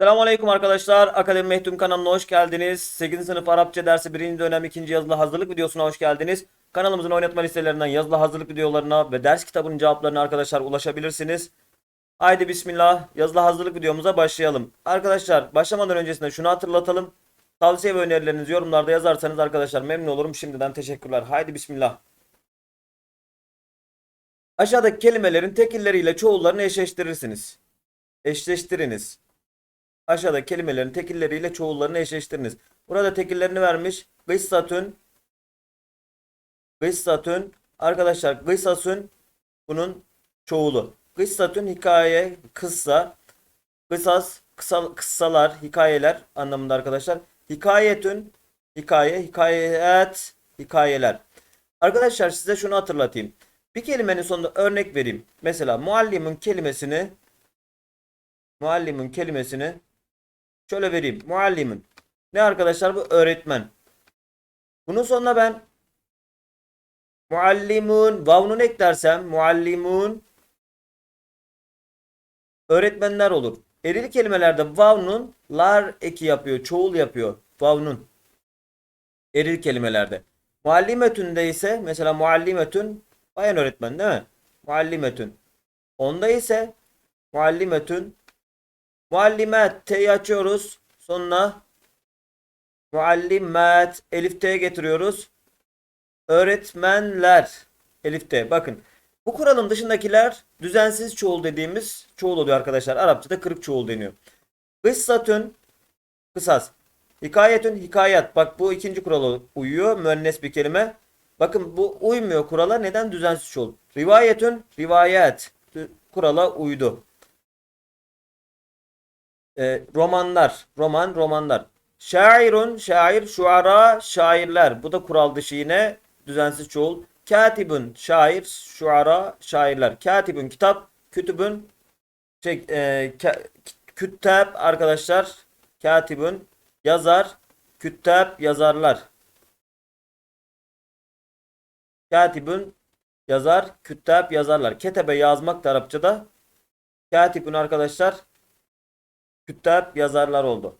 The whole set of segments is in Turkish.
Selamünaleyküm arkadaşlar. Akademi Mehtum kanalına hoş geldiniz. 8. sınıf Arapça dersi 1. dönem 2. yazılı hazırlık videosuna hoş geldiniz. Kanalımızın oynatma listelerinden yazılı hazırlık videolarına ve ders kitabının cevaplarına arkadaşlar ulaşabilirsiniz. Haydi bismillah yazılı hazırlık videomuza başlayalım. Arkadaşlar başlamadan öncesinde şunu hatırlatalım. Tavsiye ve önerilerinizi yorumlarda yazarsanız arkadaşlar memnun olurum. Şimdiden teşekkürler. Haydi bismillah. Aşağıdaki kelimelerin tekilleriyle çoğullarını eşleştirirsiniz. Eşleştiriniz. Aşağıda kelimelerin tekilleriyle çoğullarını eşleştiriniz. Burada tekillerini vermiş. Gıssatün Gıssatün Arkadaşlar gıssasün bunun çoğulu. Gıssatün hikaye, kıssa. Kısas, kısa, kıssalar, hikayeler anlamında arkadaşlar. Hikayetün hikaye, hikayet, hikayeler. Arkadaşlar size şunu hatırlatayım. Bir kelimenin sonunda örnek vereyim. Mesela muallimin kelimesini muallimin kelimesini Şöyle vereyim. Muallimin. Ne arkadaşlar bu? Öğretmen. Bunun sonuna ben muallimun vavnunu eklersem muallimun öğretmenler olur. Eril kelimelerde vavnun lar eki yapıyor. Çoğul yapıyor. Vavnun. Eril kelimelerde. Muallimetünde ise mesela muallimetün bayan öğretmen değil mi? Muallimetün. Onda ise muallimetün Muallimat T'yi açıyoruz. Sonuna muallimat Elif T'ye getiriyoruz. Öğretmenler Elif T. Bakın bu kuralın dışındakiler düzensiz çoğul dediğimiz çoğul oluyor arkadaşlar. Arapçada kırık çoğul deniyor. Kıssatün kısas. Hikayetün hikayet. Bak bu ikinci kurala uyuyor. Müennes bir kelime. Bakın bu uymuyor kurala. Neden düzensiz çoğul? Rivayetün rivayet. Kurala uydu. E, romanlar, roman, romanlar. Şairun, şair, şuara, şairler. Bu da kural dışı yine düzensiz çoğul. Katibun, şair, şuara, şairler. Katibun, kitap, kütübün, şey, e, küttab arkadaşlar. Katibun, yazar, küttab, yazarlar. Katibun, yazar, küttab, yazarlar. Ketebe yazmak da Arapçada. Katibun arkadaşlar küttab yazarlar oldu.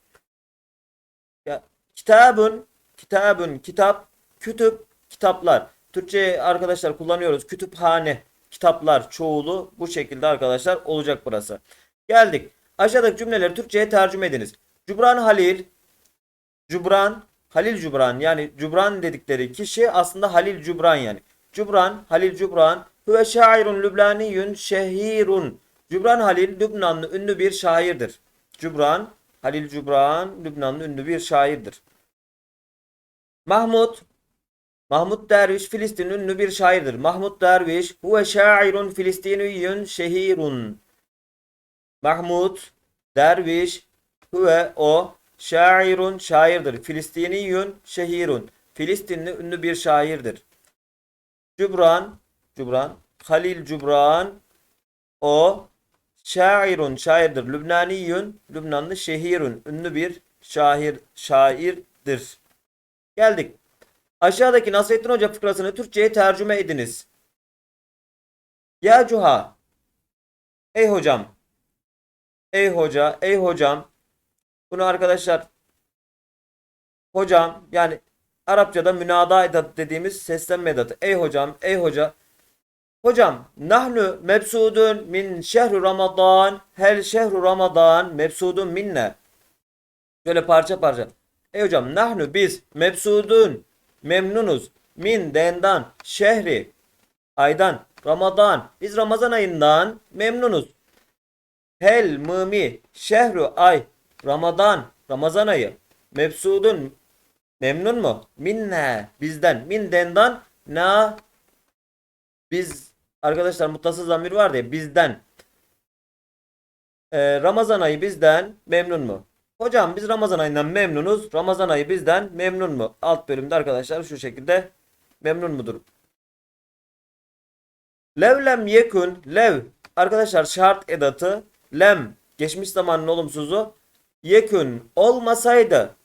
Ya, kitabın, kitabın, kitap, kütüp, kitaplar. Türkçe arkadaşlar kullanıyoruz. Kütüphane, kitaplar çoğulu bu şekilde arkadaşlar olacak burası. Geldik. Aşağıdaki cümleleri Türkçe'ye tercüme ediniz. Cubran Halil, Cubran, Halil Cubran yani Cubran dedikleri kişi aslında Halil Cubran yani. Cubran, Halil Cubran, huve şairun lübnaniyun şehirun. Cubran Halil Lübnanlı ünlü bir şairdir. Cubran, Halil Cubran, Lübnanlı ünlü bir şairdir. Mahmud, Mahmud Derviş Filistin ünlü bir şairdir. Mahmud Derviş huve şairun filistiniyyun şehirun. Mahmud Derviş huve o şairun şairdir. Filistiniyyun şehirun. Filistinli ünlü bir şairdir. Cubran, Cubran, Halil Cubran o Şairun şairdir. Lübnaniyun Lübnanlı şehirun ünlü bir şair şairdir. Geldik. Aşağıdaki Nasrettin Hoca fıkrasını Türkçe'ye tercüme ediniz. Ya Cuha. Ey hocam. Ey hoca, ey hocam. Bunu arkadaşlar hocam yani Arapçada münada edat dediğimiz seslenme edatı. Ey hocam, ey hoca. Hocam, nahnu mebsudun min şehru Ramazan, hel şehru Ramazan mebsudun minne. Şöyle parça parça. Ey hocam, nahnu biz mebsudun, memnunuz, min dendan, şehri, aydan, Ramazan. Biz Ramazan ayından memnunuz. Hel mımi, şehru ay, Ramazan, Ramazan ayı. Mebsudun, memnun mu? Minne, bizden. Min dendan, na, biz arkadaşlar muttasız zamir var ya bizden. Ee, Ramazan ayı bizden memnun mu? Hocam biz Ramazan ayından memnunuz. Ramazan ayı bizden memnun mu? Alt bölümde arkadaşlar şu şekilde memnun mudur? Lev lem yekun lev arkadaşlar şart edatı lem geçmiş zamanın olumsuzu yekun olmasaydı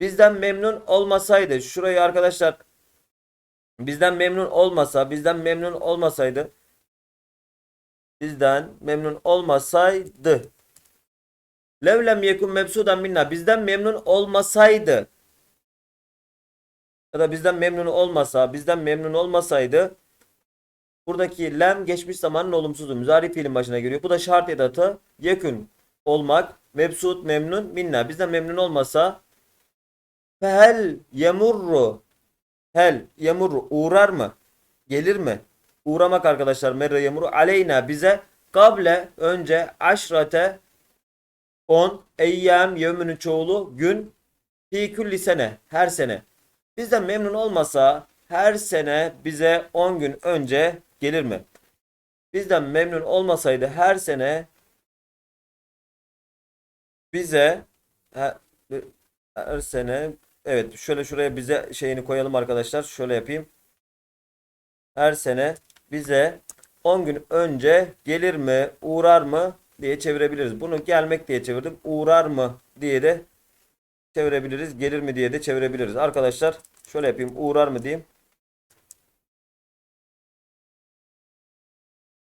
bizden memnun olmasaydı şurayı arkadaşlar bizden memnun olmasa, bizden memnun olmasaydı bizden memnun olmasaydı Lev lem yekun mebsudan minna. Bizden memnun olmasaydı ya da bizden memnun olmasa, bizden memnun olmasaydı buradaki lem geçmiş zamanın olumsuzu. Müzari fiilin başına geliyor. Bu da şart edatı. Yekün olmak. Mebsut memnun minna. Bizden memnun olmasa fehel yemurru hel yemurru uğrar mı? Gelir mi? Uğramak arkadaşlar merre yemuru aleyna bize kable önce aşrate 10 eyyam yevmünün çoğulu gün fi külli sene her sene. Bizden memnun olmasa her sene bize 10 gün önce gelir mi? Bizden memnun olmasaydı her sene bize her, her sene evet şöyle şuraya bize şeyini koyalım arkadaşlar. Şöyle yapayım. Her sene bize 10 gün önce gelir mi, uğrar mı diye çevirebiliriz. Bunu gelmek diye çevirdim. Uğrar mı diye de çevirebiliriz. Gelir mi diye de çevirebiliriz. Arkadaşlar şöyle yapayım. Uğrar mı diyeyim.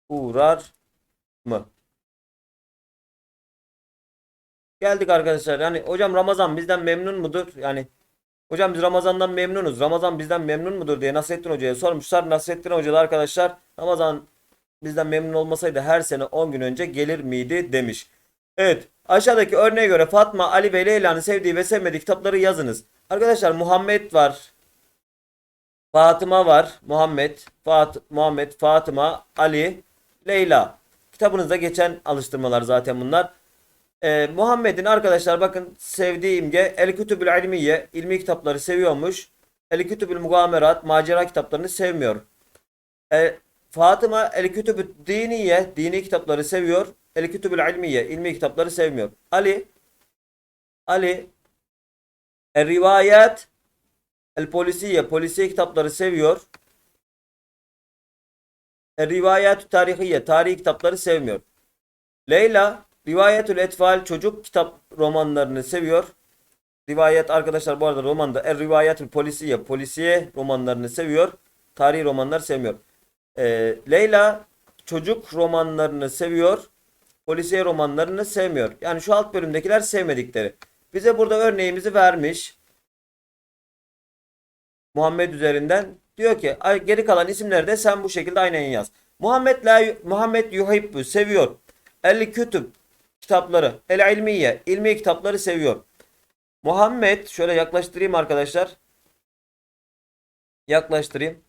Uğrar mı? Geldik arkadaşlar. Yani hocam Ramazan bizden memnun mudur? Yani hocam biz Ramazan'dan memnunuz. Ramazan bizden memnun mudur diye Nasrettin Hoca'ya sormuşlar. Nasrettin Hoca da arkadaşlar Ramazan bizden memnun olmasaydı her sene 10 gün önce gelir miydi demiş. Evet aşağıdaki örneğe göre Fatma, Ali ve Leyla'nın sevdiği ve sevmediği kitapları yazınız. Arkadaşlar Muhammed var. Fatıma var. Muhammed, Fat Muhammed, Fatıma, Ali, Leyla. Kitabınızda geçen alıştırmalar zaten bunlar. Ee, Muhammed'in arkadaşlar bakın sevdiği imge El Kütübül İlmiye ilmi kitapları seviyormuş. El Kütübül Mugamerat macera kitaplarını sevmiyor. E, Fatıma El Kütübü Diniye dini kitapları seviyor. El Kütübül İlmiye ilmi kitapları sevmiyor. Ali Ali El Rivayet El Polisiye polisiye kitapları seviyor. El Rivayet Tarihiye tarihi kitapları sevmiyor. Leyla Rivayetül Etfal çocuk kitap romanlarını seviyor. Rivayet arkadaşlar bu arada romanda Er Rivayetül Polisiye polisiye romanlarını seviyor. Tarihi romanlar sevmiyor. Ee, Leyla çocuk romanlarını seviyor. Polisiye romanlarını sevmiyor. Yani şu alt bölümdekiler sevmedikleri. Bize burada örneğimizi vermiş. Muhammed üzerinden diyor ki "Ay, geri kalan isimleri de sen bu şekilde aynen yaz. Muhammed la Muhammed yuhibbu seviyor. El kütüb kitapları. El ilmiye ilmi kitapları seviyor. Muhammed şöyle yaklaştırayım arkadaşlar. Yaklaştırayım.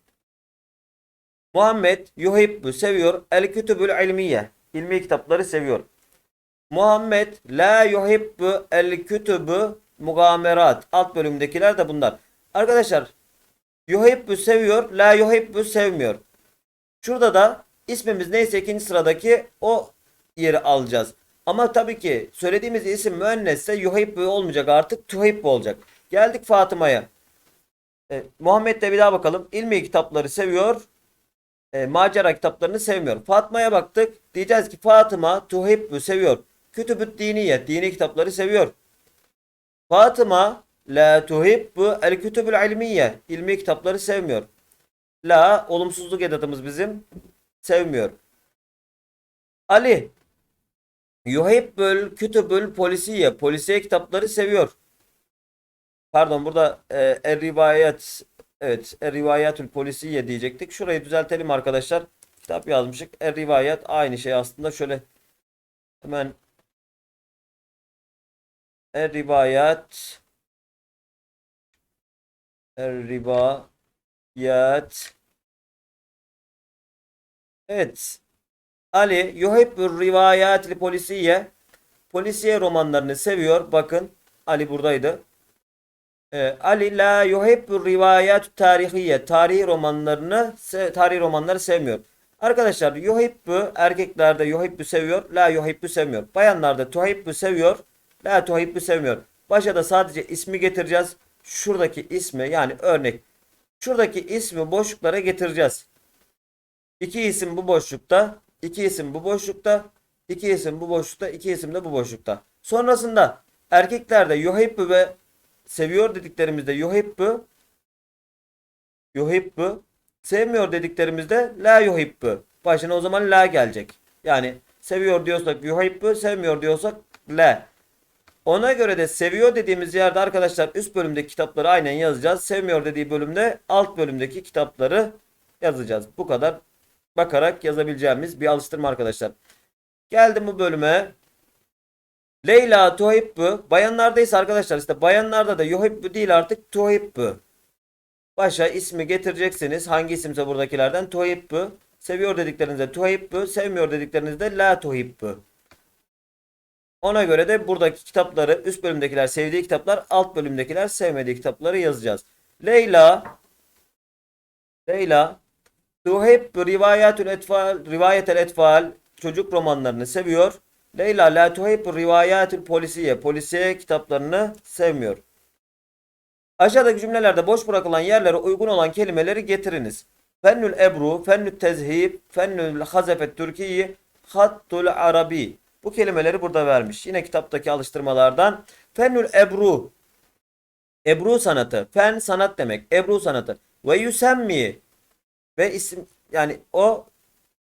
Muhammed yuhibbu seviyor. El kütübül ilmiye ilmi kitapları seviyor. Muhammed la yuhibbu el kütübü mugamerat. Alt bölümdekiler de bunlar. Arkadaşlar yuhibbu seviyor. La yuhibbu sevmiyor. Şurada da ismimiz neyse ikinci sıradaki o yeri alacağız. Ama tabii ki söylediğimiz isim müennesse yuhibbu olmayacak artık tuhibbu olacak. Geldik Fatıma'ya. E, Muhammed'le bir daha bakalım. İlmi kitapları seviyor. E, macera kitaplarını sevmiyor. Fatma'ya baktık. Diyeceğiz ki Fatıma tuhibbu seviyor. Kütübüt diniye dini kitapları seviyor. Fatıma la tuhibbu el kütübül ilmiye ilmi kitapları sevmiyor. La olumsuzluk edatımız bizim sevmiyor. Ali yuhibbül kütübül polisiye polisiye kitapları seviyor. Pardon burada e, er rivayet evet er rivayetül polisiye diyecektik. Şurayı düzeltelim arkadaşlar. Kitap yazmışık. Er rivayet aynı şey aslında. Şöyle hemen Er rivayet Er rivayet Evet. Ali yuhibbur rivayatil polisiye polisiye romanlarını seviyor. Bakın Ali buradaydı. Ee, Ali la yuhibbur rivayat tarihiye tarihi romanlarını tarihi romanları sevmiyor. Arkadaşlar yuhibbu erkeklerde yuhibbu seviyor. La yuhibbu sevmiyor. Bayanlarda tuhibbu seviyor. La tuhibbu sevmiyor. Başa da sadece ismi getireceğiz. Şuradaki ismi yani örnek. Şuradaki ismi boşluklara getireceğiz. İki isim bu boşlukta. İki isim bu boşlukta. iki isim bu boşlukta. iki isim de bu boşlukta. Sonrasında erkeklerde yuhibbu ve seviyor dediklerimizde yuhibbu yuhibbu sevmiyor dediklerimizde la yuhibbu. Başına o zaman la gelecek. Yani seviyor diyorsak yuhibbu, sevmiyor diyorsak la. Ona göre de seviyor dediğimiz yerde arkadaşlar üst bölümdeki kitapları aynen yazacağız. Sevmiyor dediği bölümde alt bölümdeki kitapları yazacağız. Bu kadar bakarak yazabileceğimiz bir alıştırma arkadaşlar. Geldim bu bölüme. Leyla tuhibbu. Bayanlarda ise arkadaşlar işte bayanlarda da yuhibbu değil artık tuhibbu. Başa ismi getireceksiniz. Hangi isimse buradakilerden tuhibbu. Seviyor dediklerinizde tuhibbu. Sevmiyor dediklerinizde la tuhibbu. Ona göre de buradaki kitapları üst bölümdekiler sevdiği kitaplar, alt bölümdekiler sevmediği kitapları yazacağız. Leyla Leyla tuhibbu rivayetül etfal rivayetel etfal çocuk romanlarını seviyor. Leyla la tuhibbu rivayetül polisiye polisiye kitaplarını sevmiyor. Aşağıdaki cümlelerde boş bırakılan yerlere uygun olan kelimeleri getiriniz. Fennül ebru, fennül tezhib, fennül hazefet Türkiye, hattul arabi. Bu kelimeleri burada vermiş. Yine kitaptaki alıştırmalardan. Fennül ebru. Ebru sanatı. Fen sanat demek. Ebru sanatı. Ve yüsemmi. Ve isim yani o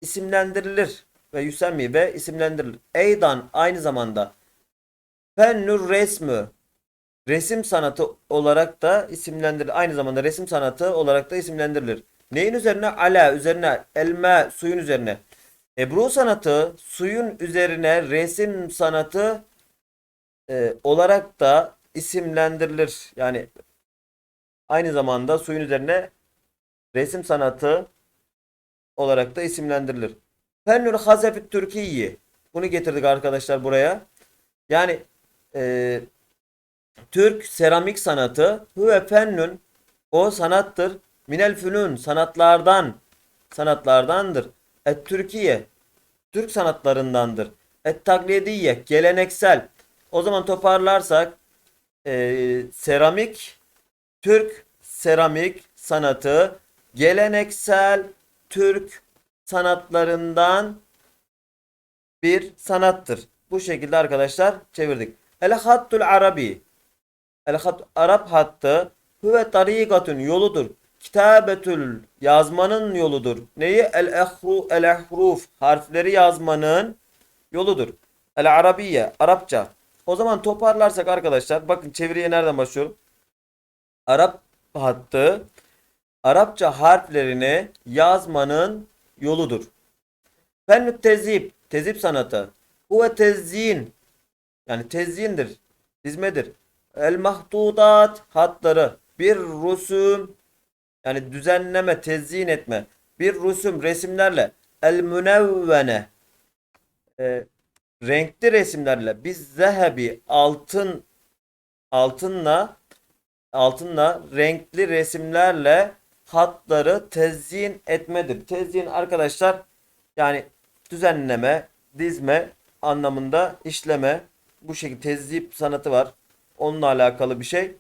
isimlendirilir. Ve yüsemmi ve isimlendirilir. Eydan aynı zamanda. Fennül resmü. Resim sanatı olarak da isimlendirilir. Aynı zamanda resim sanatı olarak da isimlendirilir. Neyin üzerine? Ala üzerine. Elma suyun üzerine. Ebru sanatı suyun üzerine resim sanatı e, olarak da isimlendirilir. Yani aynı zamanda suyun üzerine resim sanatı olarak da isimlendirilir. Fennül Hazefit Türkiye. Bunu getirdik arkadaşlar buraya. Yani e, Türk seramik sanatı huve fennün o sanattır. Minel fünun sanatlardan sanatlardandır. Et Türkiye Türk sanatlarındandır. Et taklidiye geleneksel. O zaman toparlarsak e, seramik Türk seramik sanatı geleneksel Türk sanatlarından bir sanattır. Bu şekilde arkadaşlar çevirdik. El hattul arabi. El hat Arap hattı huve tarikatun yoludur. Kitabetül yazmanın yoludur. Neyi? El ehru el ehruf harfleri yazmanın yoludur. El arabiye Arapça. O zaman toparlarsak arkadaşlar bakın çeviriye nereden başlıyorum? Arap hattı Arapça harflerini yazmanın yoludur. Fennü tezip, tezip sanatı. Huve tezyin, yani tezyindir, dizmedir. El mahdudat hatları, bir rusum, yani düzenleme, tezyin etme. Bir rusum, resimlerle. El münevvene, e, renkli resimlerle. Biz zehebi, altın, altınla, altınla renkli resimlerle hatları tezyin etmedir. Tezyin arkadaşlar yani düzenleme, dizme anlamında işleme bu şekilde tezip sanatı var. Onunla alakalı bir şey.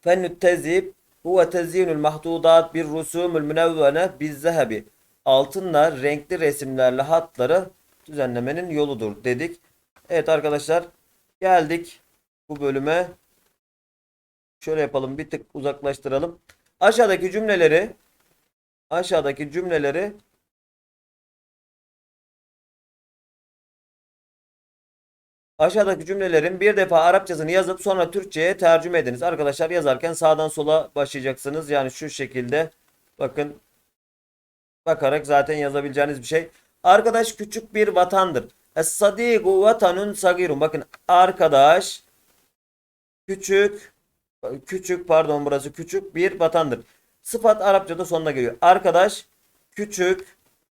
Fennü tezip huve tezyinul mahdudat bir rusumul münevvene biz zehebi. Altınla renkli resimlerle hatları düzenlemenin yoludur dedik. Evet arkadaşlar geldik bu bölüme. Şöyle yapalım bir tık uzaklaştıralım. Aşağıdaki cümleleri aşağıdaki cümleleri Aşağıdaki cümlelerin bir defa Arapçasını yazıp sonra Türkçe'ye tercüme ediniz. Arkadaşlar yazarken sağdan sola başlayacaksınız. Yani şu şekilde bakın bakarak zaten yazabileceğiniz bir şey. Arkadaş küçük bir vatandır. Es-sadigu vatanun sagirun. Bakın arkadaş küçük küçük pardon burası küçük bir vatandır. Sıfat Arapçada sonuna geliyor. Arkadaş küçük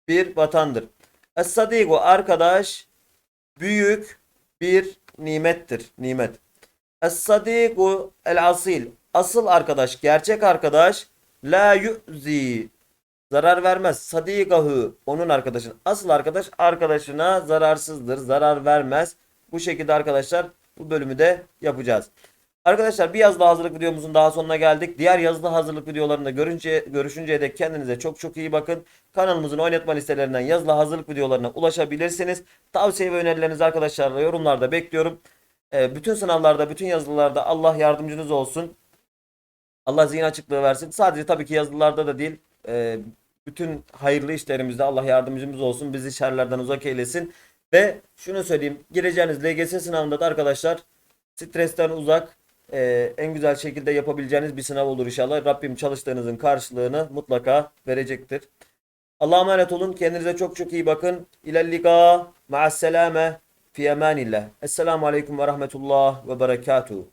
bir vatandır. Es-sadigu arkadaş büyük bir nimettir. Nimet. Es-sadiku el-asil. Asıl arkadaş, gerçek arkadaş la yu'zi. Zarar vermez. Sadikahu onun arkadaşın. Asıl arkadaş arkadaşına zararsızdır. Zarar vermez. Bu şekilde arkadaşlar bu bölümü de yapacağız. Arkadaşlar bir yazılı hazırlık videomuzun daha sonuna geldik. Diğer yazılı hazırlık videolarında görünce, görüşünceye dek kendinize çok çok iyi bakın. Kanalımızın oynatma listelerinden yazılı hazırlık videolarına ulaşabilirsiniz. Tavsiye ve önerilerinizi arkadaşlarla yorumlarda bekliyorum. Ee, bütün sınavlarda, bütün yazılılarda Allah yardımcınız olsun. Allah zihin açıklığı versin. Sadece tabii ki yazılılarda da değil. e, bütün hayırlı işlerimizde Allah yardımcımız olsun. Bizi şerlerden uzak eylesin. Ve şunu söyleyeyim. Gireceğiniz LGS sınavında da arkadaşlar stresten uzak e, en güzel şekilde yapabileceğiniz bir sınav olur inşallah. Rabbim çalıştığınızın karşılığını mutlaka verecektir. Allah'a emanet olun. Kendinize çok çok iyi bakın. İlellika ma'asselame fi emanillah. Esselamu aleyküm ve rahmetullah ve berekatuhu.